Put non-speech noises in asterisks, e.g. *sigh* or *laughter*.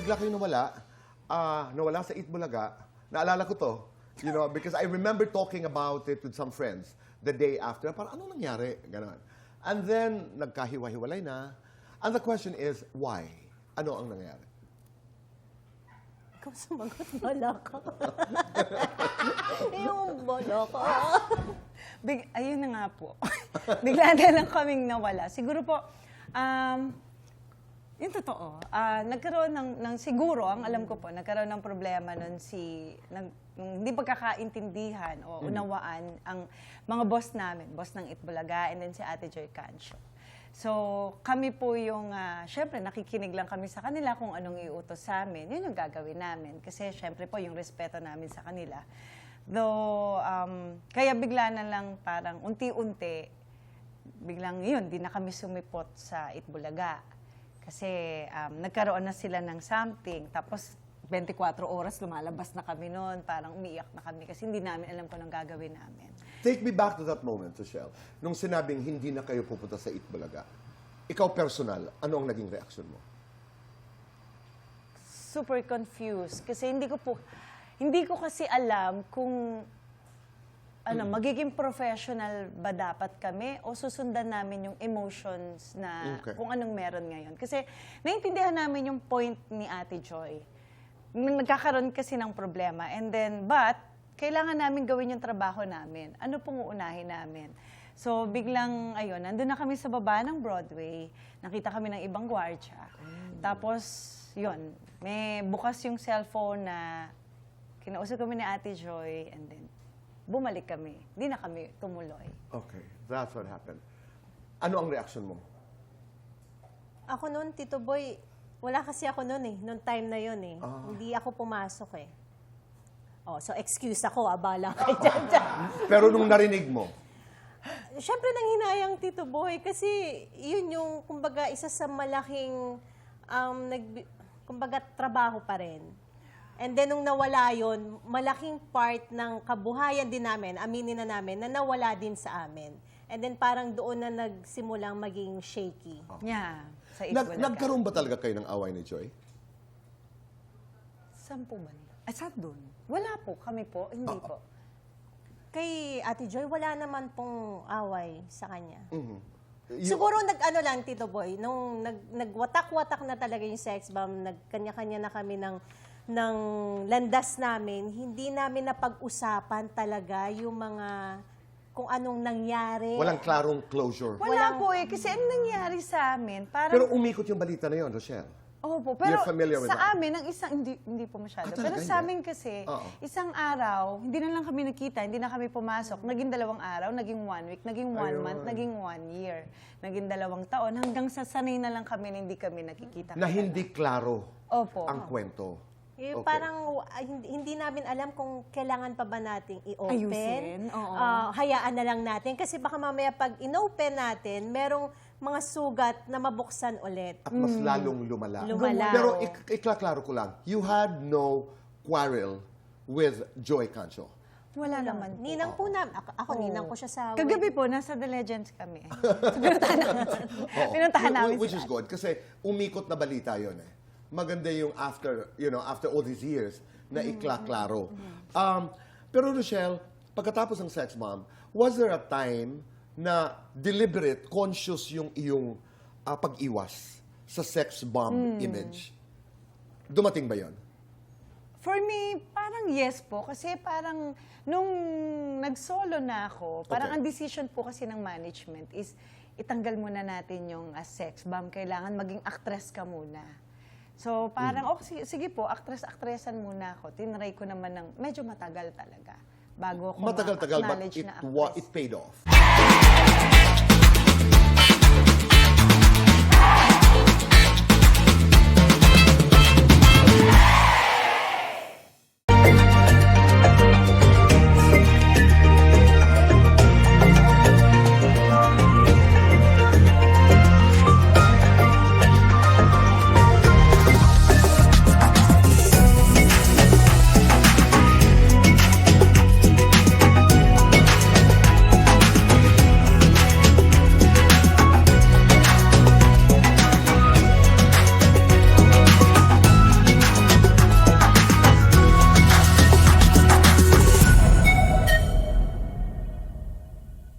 bigla kayo nawala. Ah, nawala sa Itbulaga. Naalala ko to. You know, because I remember talking about it with some friends the day after. Parang, ano nangyari? Ganon. And then, nagkahiwa-hiwalay na. And the question is, why? Ano ang nangyari? Ikaw sumagot, wala ka. *laughs* yung bolo. Big, ayun na nga po. *laughs* Bigla na lang kaming nawala. Siguro po, um, yung totoo, ah, nagkaroon ng, ng, siguro, ang alam ko po, nagkaroon ng problema nun si, nag, nung hindi pagkakaintindihan o unawaan ang mga boss namin, boss ng Itbulaga, and then si Ate Joy Cancio. So, kami po yung, ah, syempre, nakikinig lang kami sa kanila kung anong iutos sa amin. Yun yung gagawin namin. Kasi, syempre po, yung respeto namin sa kanila. Though, um, kaya bigla na lang parang unti-unti, biglang yun, di na kami sumipot sa Itbulaga. Kasi um, nagkaroon na sila ng something, tapos 24 oras lumalabas na kami noon, parang umiiyak na kami kasi hindi namin alam kung anong gagawin namin. Take me back to that moment, Rochelle. Nung sinabing hindi na kayo pupunta sa Itbulaga. Ikaw personal, ano ang naging reaksyon mo? super confused kasi hindi ko po hindi ko kasi alam kung ano magiging professional ba dapat kami o susundan namin yung emotions na Okay. kung anong meron ngayon kasi naiintindihan namin yung point ni Ate Joy Nung nagkakaroon kasi ng problema and then but kailangan namin gawin yung trabaho namin ano pong uunahin namin So, biglang, ayun, nandun na kami sa baba ng Broadway. Nakita kami ng ibang gwardya. Tapos, yun, may bukas yung cellphone na kinausap kami ni Ate Joy and then bumalik kami. Hindi na kami tumuloy. Okay, that's what happened. Ano ang reaksyon mo? Ako noon, Tito Boy, wala kasi ako noon eh, noong time na yun eh. Ah. Hindi ako pumasok eh. Oh, so excuse ako, abala kay dyan, dyan. *laughs* Pero nung narinig mo, Siyempre nang hinayang Tito Boy kasi yun yung kumbaga isa sa malaking um, nag kumbaga trabaho pa rin. And then nung nawala yon, malaking part ng kabuhayan din namin, aminin na namin, na nawala din sa amin. And then parang doon na nagsimulang maging shaky. Yeah, sa nag, nagkaroon ba talaga kayo ng away ni Joy? Saan po ba? Ay, saan doon? Wala po, kami po, hindi po. Kay Ate Joy, wala naman pong away sa kanya. Mhm. Yung- Siguro nag-ano lang, Tito Boy, nung nag, nagwatak-watak na talaga yung sex bomb, nagkanya-kanya na kami ng, ng landas namin, hindi namin napag-usapan talaga yung mga kung anong nangyari. Walang klarong closure. Wala Walang- po eh, kasi ang nangyari sa amin, parang... Pero umikot yung balita na yon, Rochelle. Opo, pero You're familiar with sa that? amin, ang isang, hindi, hindi po masyado. Ah, pero sa amin kasi, Oo. isang araw, hindi na lang kami nakita, hindi na kami pumasok. Naging dalawang araw, naging one week, naging one Ayun. month, naging one year. Naging dalawang taon, hanggang sa sanay na lang kami na hindi kami nakikita. Na hindi klaro Opo. ang kwento. Eh, Okay. Parang ah, hindi, hindi namin alam kung kailangan pa ba nating i-open. Ayusin, oo. Ah, hayaan na lang natin. Kasi baka mamaya pag in-open natin, merong mga sugat na mabuksan ulit. At mas lalong lumala. Lumala. Pero ik- iklaklaro ko lang, you had no quarrel with Joy Cancho. Wala naman po. Ninang po na, ako, ako ninang ko siya sa... Kagabi po, nasa The Legends kami. *laughs* pinuntahan namin. Pinuntahan namin Which is good kasi umikot na balita yon eh. Maganda yung after, you know, after all these years na iklaklaro. Um, pero Rochelle, pagkatapos ng sex bomb, was there a time na deliberate, conscious yung iyong ah, pag-iwas sa sex bomb image? Dumating ba yon? For me, parang yes po. Kasi parang nung nag-solo na ako, parang Okay. ang decision po kasi ng management is itanggal muna natin yung ah, sex bomb. Kailangan maging actress ka muna. So parang, Mm. oh, sige, sige po, actress-actressan muna ako. Tinry ko naman ng medyo matagal talaga bago ako Matagal-tagal, but ma-acknowledge it, na wa- actress. it paid off.